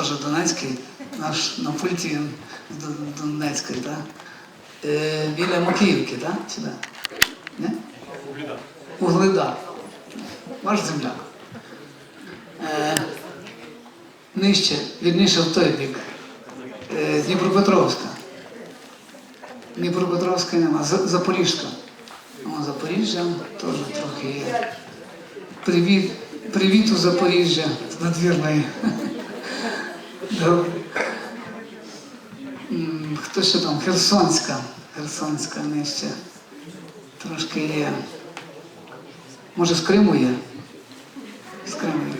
Теж Донецький, наш на пульті він з Дон- так? Е, біля Макіївки, так? Сюди? Не? Угледар. Ваш земляк. Е, нижче, вірніше в той бік. Е, Дніпропетровська. Дніпропетровська нема. Запоріжка. О, Запоріжжя теж трохи є. Привіт, привіт у Запоріжжя з надвірної. Хто ще там? Херсонська. Херсонська нижче. Трошки є. Може з Криму є? З Криму є,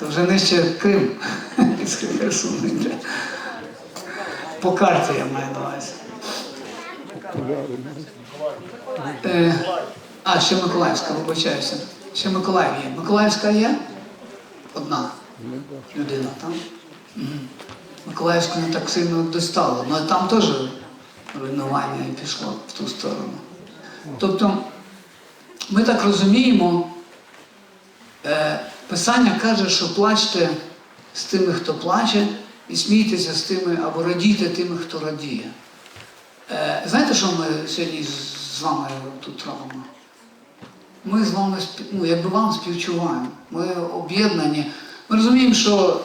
То вже нижче Крим. По карті я маю на увазі. Е, а, ще Миколаївська, вибачаюся. Ще Миколаїв є. Миколаївська є? Одна людина там. Миколаївську не так сильно достало, але там теж руйнування пішло в ту сторону. Тобто, ми так розуміємо, е, Писання каже, що плачте з тими, хто плаче, і смійтеся з тими, або радійте тими, хто радіє. Е, знаєте, що ми сьогодні з вами тут робимо? Ми з вами ну, якби вам співчуваємо. Ми об'єднані. Ми розуміємо, що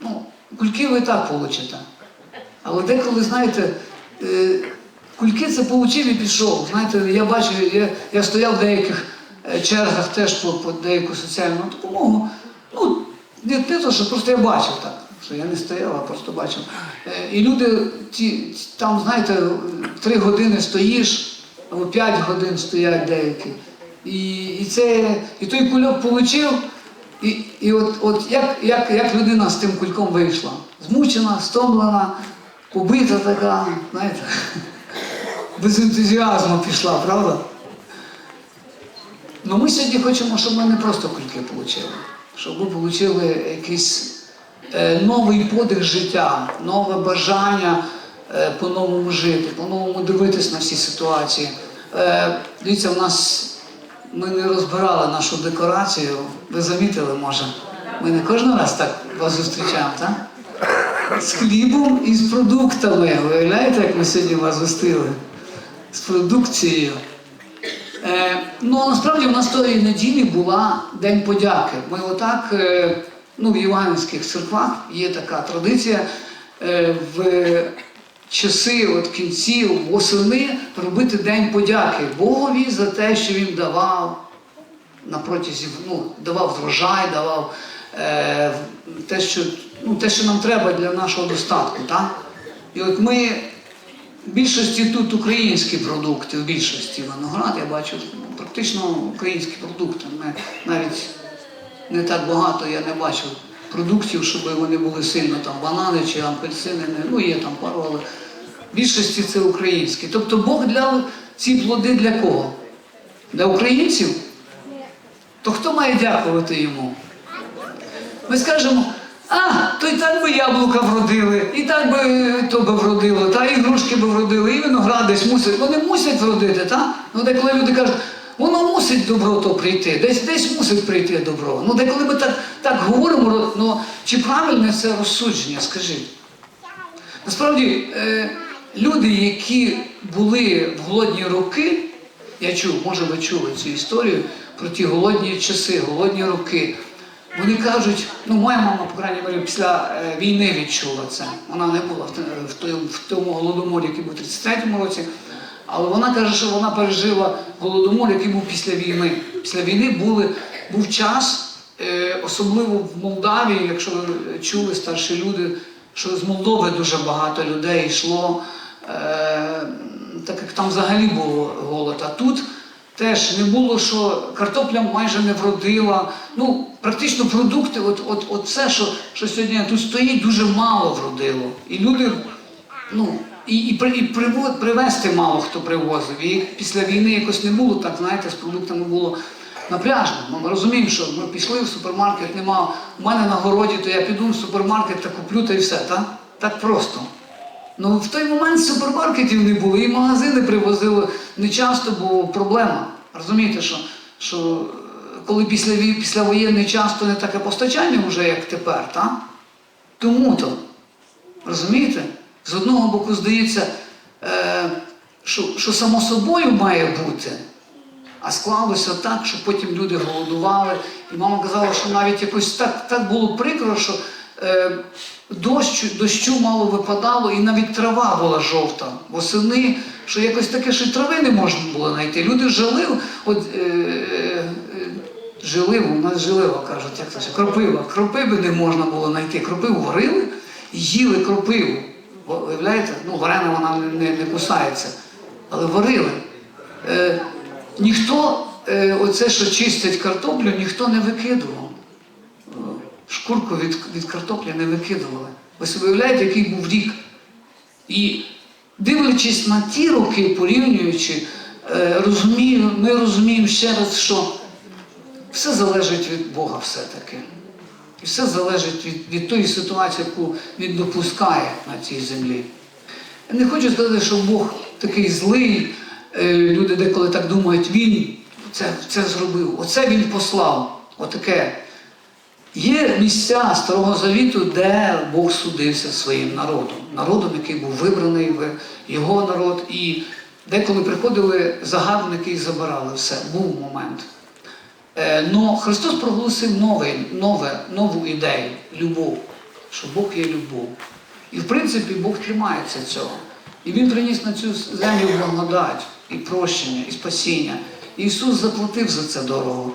ну, кульки ви і так получите. Але деколи, знаєте, е, кульки це получив і пішов. Знаєте, я бачу, я, я стояв в деяких е, чергах теж по, по деяку соціальну допомогу. Ну, не те, що просто я бачив так. Що я не стояв, а просто бачив. Е, І люди ті, там, знаєте, три години стоїш, або п'ять годин стоять деякі. І, і, це, і той кульок получив, і, і от, от як, як, як людина з тим кульком вийшла? Змучена, стомлена, побита така, знаєте, без ентузіазму пішла, правда? Ну ми сьогодні хочемо, щоб ми не просто кульки отримали, щоб ви отримали якийсь е, новий подих життя, нове бажання е, по-новому жити, по-новому дивитись на всі ситуації. Е, дивіться, в нас ми не розбирали нашу декорацію. Ви замітили, може? Ми не кожен раз так вас зустрічаємо, так? З хлібом і з продуктами. Уявляєте, як ми сьогодні вас зустріли? З продукцією. Е, ну, насправді в нас тої неділі була День подяки. Ми отак, е, ну, в євангельських церквах є така традиція е, в часи от кінців восени робити День подяки Богові за те, що він давав на ну, давав врожай, давав е, те, що, ну, те, що нам треба для нашого достатку. Так? І от ми в більшості тут українські продукти, в більшості виноград, я бачу практично українські продукти. Ми навіть не так багато я не бачив продуктів, щоб вони були сильно там банани чи апельсини. Ну, є там в більшості це українські. Тобто Бог для ці плоди для кого? Для українців? То хто має дякувати йому? Ми скажемо, а, то і так би яблука вродили, і так би то би вродило, та і грушки би вродили, і виноград десь мусить. Вони мусять вродити, так? Ну деколи люди кажуть, воно мусить добро то прийти, десь десь мусить прийти добро. Ну деколи ми так, так говоримо, ну чи правильне це розсудження, скажіть? Насправді, е, люди, які були в голодні роки, я чув, може ви чули цю історію про ті голодні часи, голодні роки. Вони кажуть, ну моя мама, по крайній мірі, після е, війни відчула це. Вона не була в, те- в, тому голодоморі, який був у 33-му році. Але вона каже, що вона пережила голодомор, який був після війни. Після війни були, був час, е, особливо в Молдавії, якщо ви чули старші люди, що з Молдови дуже багато людей йшло, е, так як там взагалі було голод. А тут теж не було, що картопля майже не вродила. Ну, практично продукти, от, от, от все, що, що сьогодні тут стоїть, дуже мало вродило. І люди, ну, і, і, і приво- привезти мало хто привозив. І після війни якось не було, так знаєте, з продуктами було напряжно. Ми розуміємо, що ми пішли в супермаркет, нема. У мене на городі, то я піду в супермаркет та куплю та і все, так? Так просто. Ну в той момент супермаркетів не було, і магазини привозили не часто, бо проблема. Розумієте, що, що е, коли після, післявоєнний час, то не таке постачання вже, як тепер, так? Тому то, розумієте? З одного боку здається, е, що, що само собою має бути, а склалося так, що потім люди голодували. І мама казала, що навіть якось так, так було прикро, що е, дощу, дощу мало випадало, і навіть трава була жовта. Восени, що якось таке, що трави не можна було знайти. Люди жили, от, е, е, жиливу, у нас жилива кажуть, як це кропива. Кропиви не можна було знайти. Кропиву варили і їли кропиву. Ви Уявляєте? Ну, варена вона не, не, кусається, але варили. Е, ніхто, е, оце, що чистять картоплю, ніхто не викидував. Шкурку від, від картоплі не викидували. Ви собі уявляєте, який був рік. І дивлячись на ті роки, порівнюючи, е, розумію, ми розуміємо ще раз, що все залежить від Бога все-таки. І все залежить від, від тої ситуації, яку він допускає на цій землі. Я не хочу сказати, що Бог такий злий. Е, Люди деколи так думають, він це, це зробив, оце він послав. Отаке. Є місця Старого Завіту, де Бог судився своїм народом, народом, який був вибраний в його народ, і деколи приходили загарбники і забирали все. Був момент. Е, Но Христос проголосив нове, нове, нову ідею любов, що Бог є любов. І в принципі Бог тримається цього. І Він приніс на цю землю благодать, і прощення, і спасіння. І Ісус заплатив за це дорого.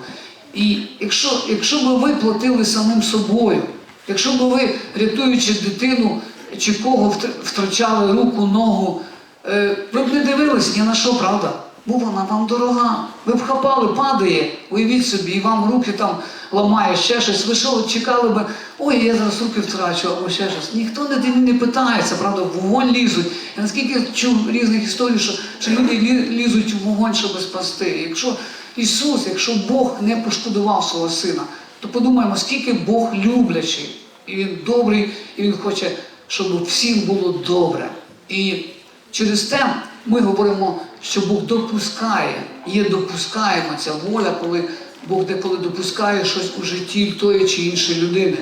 І якщо, якщо б ви платили самим собою, якщо б ви, рятуючи дитину чи кого втрачали руку, ногу, е, ви б не дивились ні на що, правда? Бо вона вам дорога. Ви б хапали, падає, уявіть собі, і вам руки там ламає, ще щось. Ви що, чекали би, ой, я зараз руки втрачу, або ще щось. Ніхто не, не питається, правда, в вогонь лізуть. Я наскільки чув різних історій, що, що люди лізуть в вогонь, щоб спасти. Якщо Ісус, якщо Бог не пошкодував свого сина, то подумаємо, скільки Бог люблячий, і Він добрий, і Він хоче, щоб всім було добре. І через те ми говоримо, що Бог допускає, є допускаємо ця воля, коли Бог деколи допускає щось у житті тої чи іншої людини.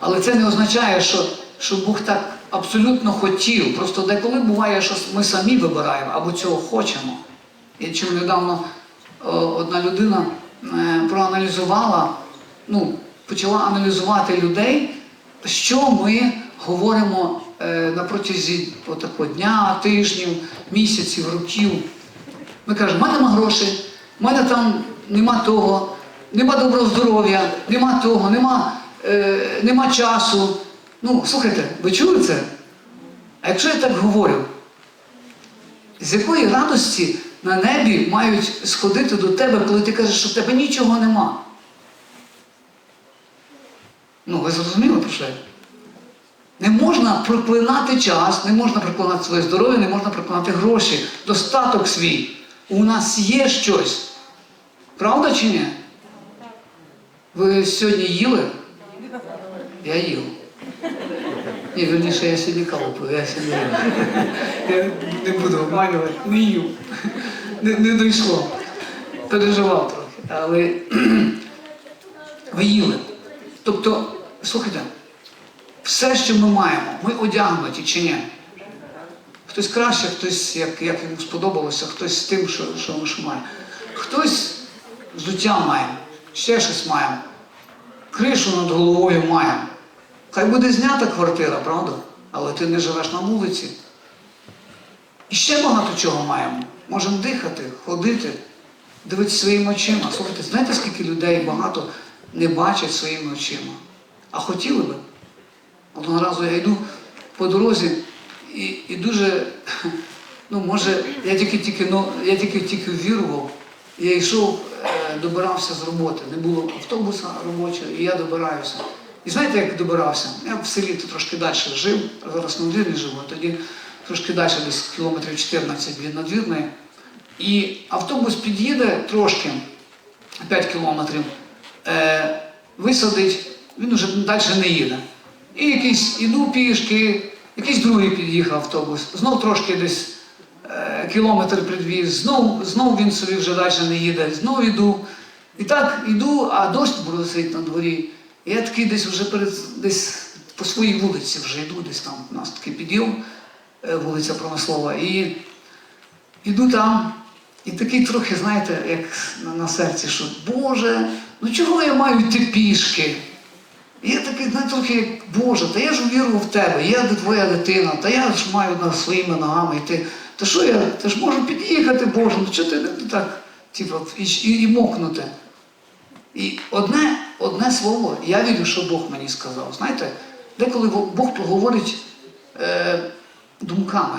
Але це не означає, що, що Бог так абсолютно хотів. Просто деколи буває, що ми самі вибираємо або цього хочемо. Я чув недавно одна людина е, проаналізувала, ну, почала аналізувати людей, що ми говоримо е, на протязі отакого дня, тижнів, місяців, років. Ми кажемо, в мене нема грошей, в мене там нема того, нема доброго здоров'я, нема того, нема, е, нема часу. Ну, слухайте, ви чули це? А якщо я так говорю, з якої радості на небі мають сходити до тебе, коли ти кажеш, що в тебе нічого нема? Ну, ви зрозуміли про що? Не можна проклинати час, не можна проклинати своє здоров'я, не можна проклинати гроші, достаток свій. У нас є щось. Правда чи ні? Ви сьогодні їли? Я їв. Ні, верніше, я сьогодні каву пив, я сьогодні. Я не буду обманювати, не їв. Не, не дійшло. Переживав трохи. Але ви їли. Тобто, слухайте, все, що ми маємо, ми одягнуті чи ні? Хтось краще, хтось як, як йому сподобалося, хтось з тим, що, що, що має. Хтось взуття має, ще щось маємо, кришу над головою маємо. Хай буде знята квартира, правда? Але ти не живеш на вулиці. І ще багато чого маємо. Можемо дихати, ходити, дивитися своїми очима. Слухайте, знаєте, скільки людей багато не бачать своїми очима? А хотіли би? Одного разу я йду по дорозі і, і дуже, ну може, я тільки тільки, ну, я тільки тільки вірував. Я йшов, е, добирався з роботи. Не було автобуса робочого, і я добираюся. І знаєте, як добирався? Я в селі трошки далі жив, зараз на Надвірні живу, а тоді трошки далі, десь кілометрів 14 від Надвірної. І автобус під'їде трошки, 5 кілометрів, е, висадить, він уже далі не їде. І якийсь іду пішки, якийсь другий під'їхав автобус, знов трошки десь е, кілометр підвіз, знов, знов він собі вже далі не їде, знов іду. І так іду, а дощ бросить на дворі. Я такий десь вже перед десь по своїй вулиці вже йду, десь там у нас такий підйом, вулиця Промислова, і іду там, і такий трохи, знаєте, як на, серці, що Боже, ну чого я маю йти пішки? І я такий, знаєте, трохи як Боже, та я ж увірував в тебе, я твоя дитина, та я ж маю на своїми ногами йти. Та що я, та ж можу під'їхати, Боже, ну чого ти не так, типу, і, і, і мокнути? І одне, одне слово, я вірю, що Бог мені сказав. Знаєте, деколи Бог говорить е, думками.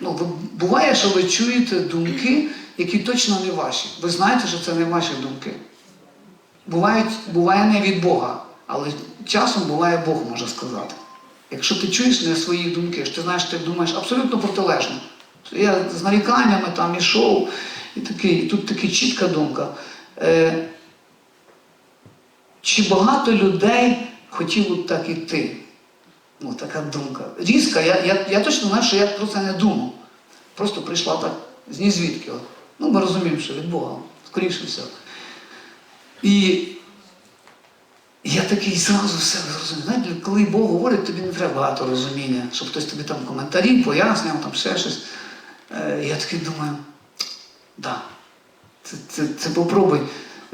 Ну, буває, що ви чуєте думки, які точно не ваші. Ви знаєте, що це не ваші думки. Бувають, буває не від Бога, але часом буває Бог може сказати. Якщо ти чуєш не свої думки, що ти знаєш, ти думаєш абсолютно протилежно. Я з наріканнями там ішов, і такий, і тут така чітка думка. Е, чи багато людей хотіло так іти? Ну, така думка. Різка, я, я, я точно знаю, що я про це не думав. Просто прийшла так з ні звідки. От. Ну, ми розуміємо, що від Бога, скоріше все. І я такий зразу все зрозумів. Знаєте, коли Бог говорить, тобі не треба багато розуміння, щоб хтось тобі там коментарі пояснював, там ще щось. Е, я такий думаю, да, це, це, це попробуй.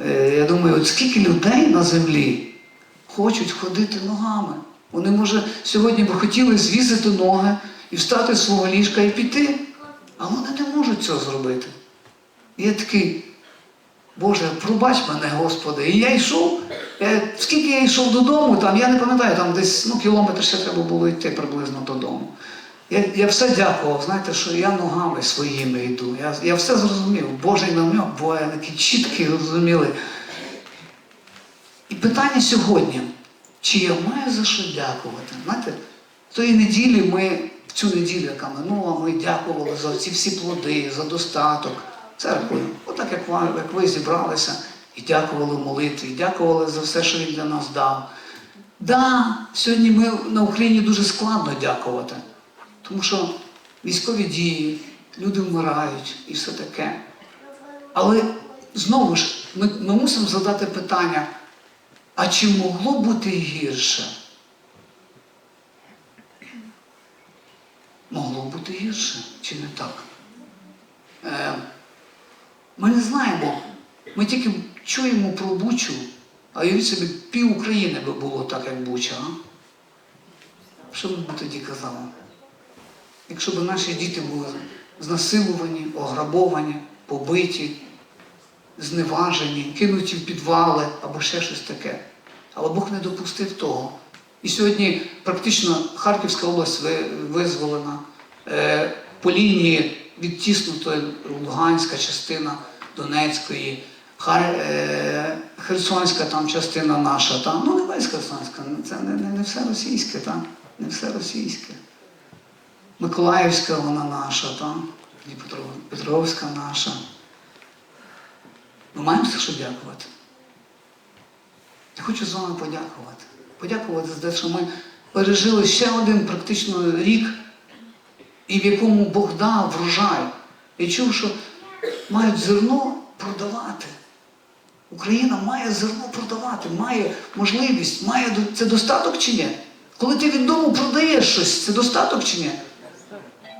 Е, я думаю, от скільки людей на землі хочуть ходити ногами. Вони, може, сьогодні би хотіли звісити ноги і встати з свого ліжка і піти, а вони не можуть цього зробити. І я такий, Боже, пробач мене, Господи. І я йшов, я, скільки я йшов додому, там, я не пам'ятаю, там десь ну, кілометр ще треба було йти приблизно додому. Я, я все дякував, знаєте, що я ногами своїми йду. Я, я все зрозумів. Божий намек, бо я такий чіткий, зрозумілий. І питання сьогодні, чи я маю за що дякувати? Знаєте, тої неділі ми, в цю неділю, яка минула, ми дякували за ці всі плоди, за достаток церквою. Отак, як ви, як ви зібралися і дякували молитві, і дякували за все, що він для нас дав. Да, сьогодні ми на Україні дуже складно дякувати, тому що військові дії, люди вмирають і все таке. Але знову ж, ми, ми мусимо задати питання, а чи могло бути гірше? Могло бути гірше, чи не так? Е, ми не знаємо. Ми тільки чуємо про Бучу, а уявіть собі, пів України би було так, як Буча. А? Що б ми тоді казали? Якщо б наші діти були знасилувані, ограбовані, побиті, зневажені, кинуті в підвали або ще щось таке. Але Бог не допустив того. І сьогодні практично Харківська область визволена. Е, По лінії відтіснута Луганська частина Донецької, е, Херсонська там частина наша, там, ну не весь Херсонська, це не, не, не все російське, там, не все російське. Миколаївська вона наша, там, наша. Ми маємо за що дякувати. Я хочу з вами подякувати. Подякувати за те, що ми пережили ще один практично рік, і в якому Бог дав врожай. Я чув, що мають зерно продавати. Україна має зерно продавати, має можливість, має це достаток чи ні? Коли ти від дому продаєш щось, це достаток чи ні?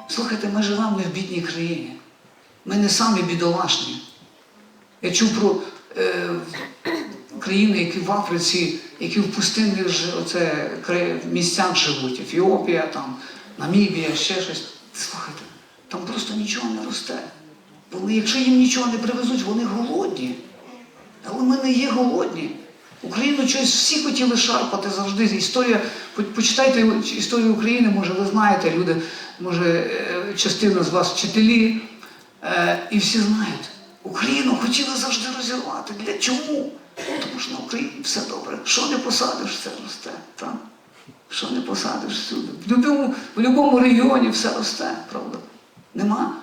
Слухайте, ми живемо не в бідній країні. Ми не самі бідолашні. Я чув про е, країни, які в Африці, які в пустинних оце, місцях живуть, Ефіопія, там, Намібія, ще щось. Слухайте, там просто нічого не росте. Вони, якщо їм нічого не привезуть, вони голодні. Але ми не є голодні. Україну щось всі хотіли шарпати завжди. Історія, почитайте історію України, може, ви знаєте, люди, може, е, частина з вас вчителі, е, і всі знають. Україну хотіли завжди розірвати. Для чому? Тому що на Україні все добре. Що не посадиш, все росте. Так? Що не посадиш всюди. В будь-якому, будь-якому регіоні все росте, правда? Нема.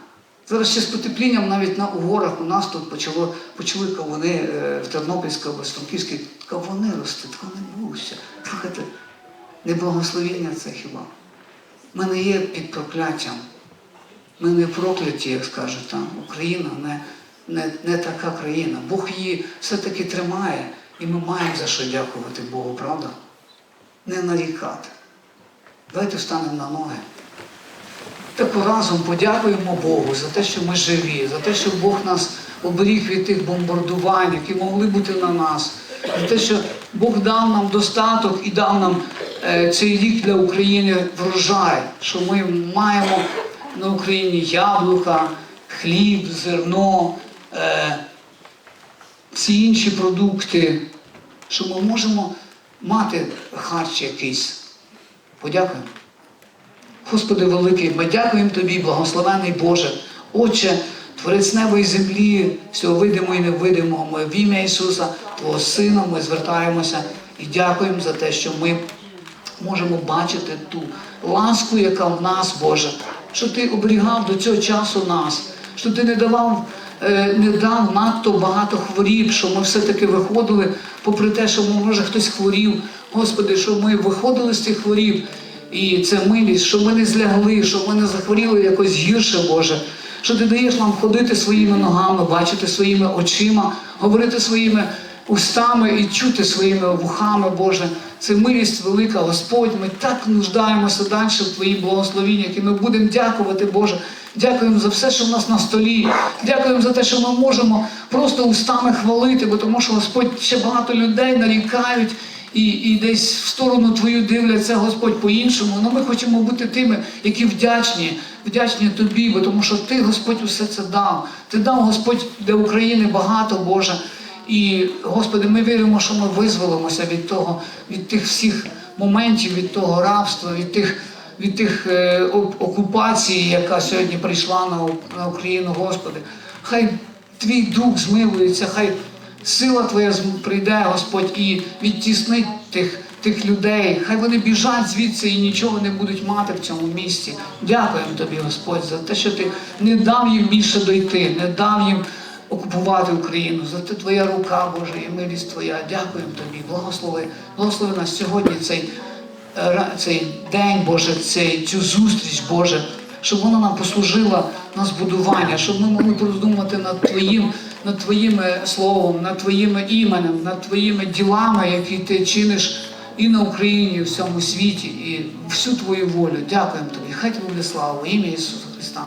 Зараз ще з потеплінням навіть на горах у нас тут почало, почали кавуни е, в Тернопільській області, Франківській, кавуни ростуть, кавуни буся. Слухайте, не благословення це хіба? Ми не є під прокляттям. Ми не прокляті, як скажуть там. Україна не, не, не така країна. Бог її все-таки тримає, і ми маємо за що дякувати Богу, правда? не нарікати. Давайте встанемо на ноги. Так разом подякуємо Богу за те, що ми живі, за те, що Бог нас оберіг від тих бомбардувань, які могли бути на нас, за те, що Бог дав нам достаток і дав нам е, цей рік для України врожай, що ми маємо на Україні яблука, хліб, зерно, всі інші продукти, що ми можемо мати харч якийсь. Подякуємо. Господи великий, ми дякуємо Тобі, благословений Боже, Отче, Творець неба і землі, всього видимого і невидимого. Ми в ім'я Ісуса, Твого Сина, ми звертаємося і дякуємо за те, що ми можемо бачити ту ласку, яка в нас, Боже, що Ти оберігав до цього часу нас, що Ти не давав, е, не дав надто багато хворіб, що ми все-таки виходили, попри те, що може хтось хворів. Господи, що ми виходили з цих хворіб. І це милість, що ми не злягли, що ми не захворіли якось гірше, Боже. Що ти даєш нам ходити своїми ногами, бачити своїми очима, говорити своїми устами і чути своїми вухами, Боже. Це милість велика, Господь. Ми так нуждаємося далі в Твоїй благословінні, які ми будемо дякувати, Боже. Дякуємо за все, що в нас на столі. Дякуємо за те, що ми можемо просто устами хвалити, бо тому що Господь ще багато людей нарікають і, і десь в сторону Твою дивляться, Господь, по-іншому. Ну ми хочемо бути тими, які вдячні, вдячні Тобі, бо тому що Ти, Господь, усе це дав. Ти дав, Господь, для України багато, Боже. І, Господи, ми віримо, що ми визволимося від того, від тих всіх моментів, від того рабства, від тих, від тих е, окупацій, яка сьогодні прийшла на, на Україну, Господи. Хай Твій дух змилується, хай сила Твоя прийде, Господь, і відтіснить тих, тих людей. Хай вони біжать звідси і нічого не будуть мати в цьому місті. Дякуємо Тобі, Господь, за те, що Ти не дав їм більше дойти, не дав їм окупувати Україну. За те Твоя рука, Боже, і милість Твоя. Дякуємо Тобі. Благослови, благослови нас сьогодні цей, е, цей день, Боже, цей, цю зустріч, Боже, щоб вона нам послужила на збудування, щоб ми могли роздумати над Твоїм, над Твоїм е, словом, над Твоїм іменем, над Твоїми ділами, які Ти чиниш і на Україні, і в всьому світі, і всю Твою волю. Дякуємо Тобі. Хай Тобі буде слава, ім'я Ісуса